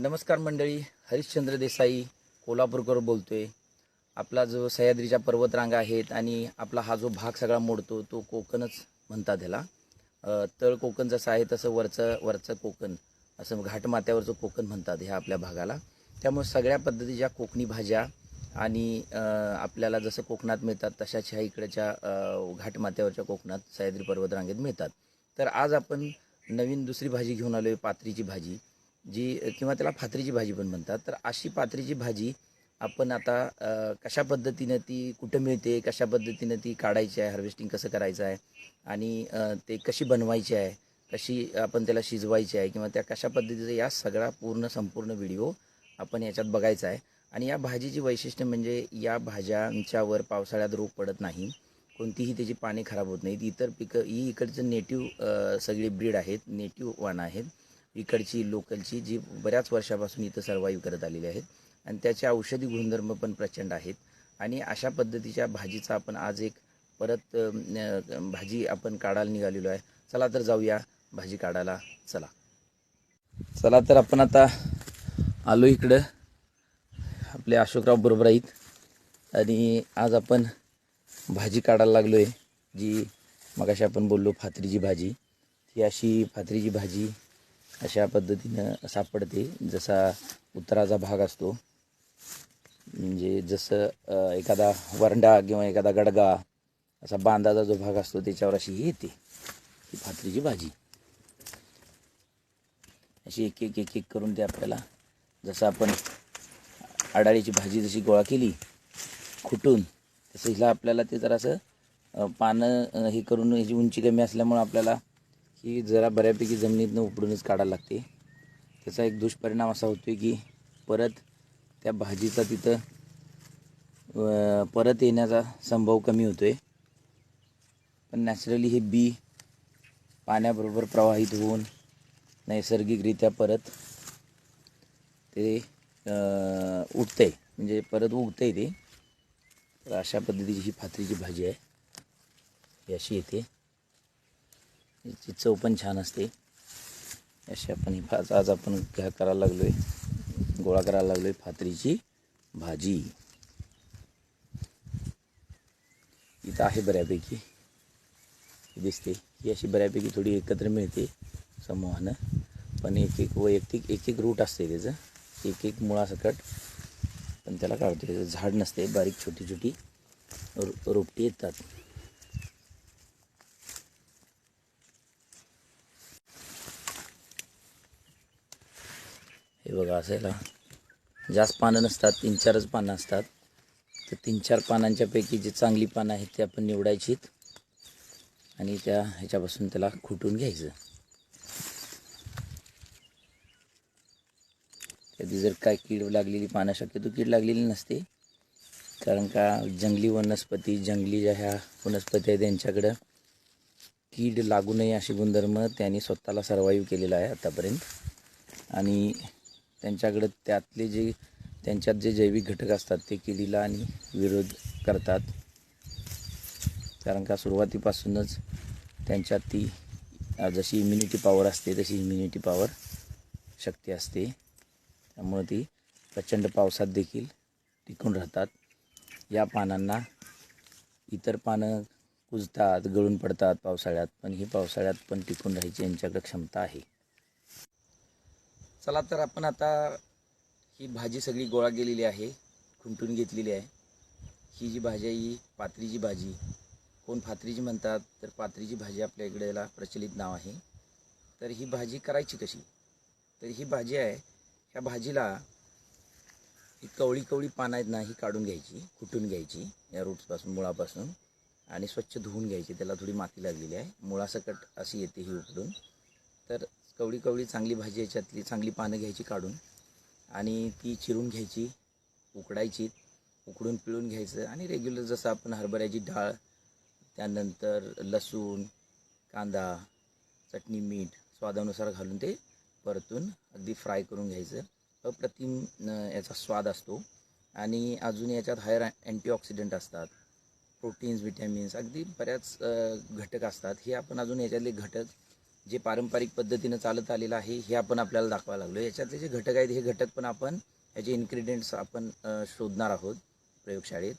नमस्कार मंडळी हरिश्चंद्र देसाई कोल्हापूरकर आहे आपला जो सह्याद्रीच्या पर्वतरांगा आहेत आणि आपला हा जो भाग सगळा मोडतो तो कोकणच म्हणतात ह्याला. तळ कोकण जसं आहे तसं वरचं वरचं कोकण असं घाटमाथ्यावरचं कोकण म्हणतात ह्या आपल्या भागाला. त्यामुळे सगळ्या पद्धतीच्या कोकणी भाज्या आणि आपल्याला जसं कोकणात मिळतात तशाच ह्या इकडच्या घाटमाथ्यावरच्या कोकणात सह्याद्री पर्वतरांगेत मिळतात. तर आज आपण नवीन दुसरी भाजी घेऊन आलो आहे पात्रीची भाजी. जी किंवा त्याला फात्रीची भाजी पण म्हणतात. तर अशी पात्रीची भाजी आपण आता कशा पद्धतीनं ती कुठं मिळते कशा पद्धतीनं ती काढायची आहे हार्वेस्टिंग कसं करायचं आहे आणि ते कशी बनवायची आहे कशी आपण त्याला शिजवायची आहे किंवा त्या कशा पद्धतीचं या सगळा पूर्ण संपूर्ण व्हिडिओ आपण याच्यात बघायचा आहे. आणि या भाजीची वैशिष्ट्य म्हणजे या भाज्यांच्यावर पावसाळ्यात रोग पडत नाही. कोणतीही त्याची पाने खराब होत नाहीत. इतर पिकं ही इकडचं नेटिव्ह सगळी ब्रीड आहेत नेटिव्ह वाण आहेत. इकडची लोकलची जी बऱ्याच वर्षापासून इथं सर्वाईव्ह करत आलेली आहेत. आणि त्याचे औषधी गुणधर्म पण प्रचंड आहेत. आणि अशा पद्धतीच्या भाजीचा आपण आज एक परत भाजी आपण काढायला निघालेलो आहे. चला तर जाऊया भाजी काढायला. चला. चला तर आपण आता आलो इकडं. आपले अशोकराव बरोबर आहेत. आणि आज आपण भाजी काढायला लागलो आहे जी मगाशी आपण बोललो फातरीची भाजी. ती अशी फातरीची भाजी अशा पद्धतीनं सापडते. जसा उत्तराचा भाग असतो म्हणजे जसं एखादा वरंडा किंवा एखादा गडगा असा बांधाचा जो भाग असतो त्याच्यावर अशी ही येते. ही भाकरीची भाजी. अशी एक एक एक एक करून ते आपल्याला जसं आपण आडाळीची भाजी जशी गोळा केली खुटून तसं हिला आपल्याला ते जरासं पानं हे करून ह्याची उंची कमी असल्यामुळं आपल्याला ही जरा बऱ्यापैकी जमिनीतनं उपडूनच काढायला लागते. त्याचा एक दुष्परिणाम असा होतो की परत त्या भाजीचा तिथं परत येण्याचा संभव कमी होतो आहे पण नॅचरली हे बी पाण्याबरोबर प्रवाहित होऊन नैसर्गिकरित्या परत ते उठतं आहे म्हणजे परत उगतं आहे ते. तर अशा पद्धतीची ही फातरीची भाजी आहे. ही अशी येते. याची चव पण छान असते. अशी आपण ही फाज आज आपण घ्या करायला लागलो आहे गोळा करायला लागलो आहे फात्रीची भाजी. इथं आहे बऱ्यापैकी. दिसते. ही अशी बऱ्यापैकी थोडी एकत्र मिळते समूहानं. पण एक एक वैयक्तिक एक एक रूट असते त्याचं. एक एक मुळासकट. पण त्याला काढतो त्याचं झाड नसते. बारीक छोटी छोटी रो रोपटी येतात. हे बघा असायला जास्त पानं नसतात तीन चारच पानं असतात. तर तीन चार पानांच्यापैकी जी चांगली पानं आहेत ते आपण निवडायचीत आणि त्या ह्याच्यापासून त्याला खुटून घ्यायचं. कधी जर काय कीड लागलेली पानं शक्यतो कीड लागलेली नसते. कारण का जंगली वनस्पती जंगली ज्या ह्या वनस्पती आहेत त्यांच्याकडं कीड लागू नये अशी गुणधर्म त्यांनी स्वतःला सर्वाईव्ह केलेला आहे आतापर्यंत. आणि त्यांच्याकडं त्यातले जे त्यांच्यात जे जैविक घटक असतात ते किडीला आणि विरोध करतात. कारण का सुरुवातीपासूनच त्यांच्यात ती जशी इम्युनिटी पॉवर असते तशी इम्युनिटी पॉवर शक्ती असते. त्यामुळे ती प्रचंड पावसात देखील टिकून राहतात. या पानांना इतर पानं कुजतात गळून पडतात पावसाळ्यात पण ही पावसाळ्यात पण टिकून राहायची यांच्याकडे क्षमता आहे. चला तर आपण आता ही भाजी सगळी गोळा केलेली आहे खुंटून घेतलेली आहे. ही जी भाजी आहे ही पात्रीची भाजी. कोण फात्रीची म्हणतात तर पात्रीची भाजी आपल्या इकडेला प्रचलित नाव आहे. तर ही भाजी करायची कशी? तर ही भाजी आहे ह्या भाजीला ही कवळी कवळी पानं आहेत ना ही काढून घ्यायची कुटून घ्यायची या रूट्सपासून मुळापासून आणि स्वच्छ धुवून घ्यायची. त्याला थोडी माती लागलेली आहे. मुळासकट अशी येते ही उपडून तर कवळी कवळी चांगली भाजी याच्यातली चांगली पानं घ्यायची काढून आणि ती चिरून घ्यायची उकडायची उकडून पिळून घ्यायचं आणि रेग्युलर जसं आपण हरभऱ्याची डाळ त्यानंतर लसूण कांदा चटणी मीठ स्वादानुसार घालून ते परतून अगदी फ्राय करून घ्यायचं. अप्रतिम याचा स्वाद असतो. आणि अजून याच्यात हायर अँटीऑक्सिडंट असतात. प्रोटीन्स विटॅमिन्स अगदी बऱ्याच घटक असतात. हे आपण अजून याच्यातले घटक जे पारंपरिक पद्धतीनं चालत आलेलं आहे हे आपण आपल्याला दाखवायला लागलो याच्यातले जे घटक आहेत हे घटक पण आपण याचे इन्ग्रेडियंट्स आपण शोधणार आहोत प्रयोगशाळेत.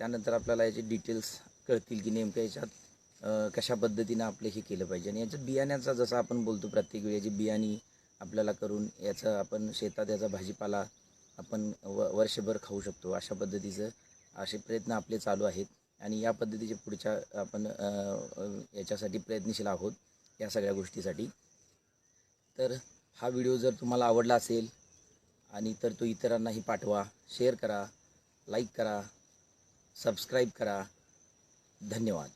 त्यानंतर आपल्याला याचे डिटेल्स कळतील की नेमकं याच्यात कशा पद्धतीनं आपलं हे केलं पाहिजे. आणि याच्या बियाण्याचा जसं आपण बोलतो प्रत्येक वेळी याची बियाणी आपल्याला करून याचं आपण शेतात याचा भाजीपाला आपण व वर्षभर खाऊ शकतो. अशा पद्धतीचं असे प्रयत्न आपले चालू आहेत. आणि या पद्धतीचे पुढच्या आपण याच्यासाठी प्रयत्नशील आहोत. या सगळ्या गोष्टीसाठी. तर हा व्हिडिओ जर तुम्हाला आवडला असेल आणि तर तो इतरांनाही पाठवा शेअर करा लाईक करा सबस्क्राईब करा. धन्यवाद.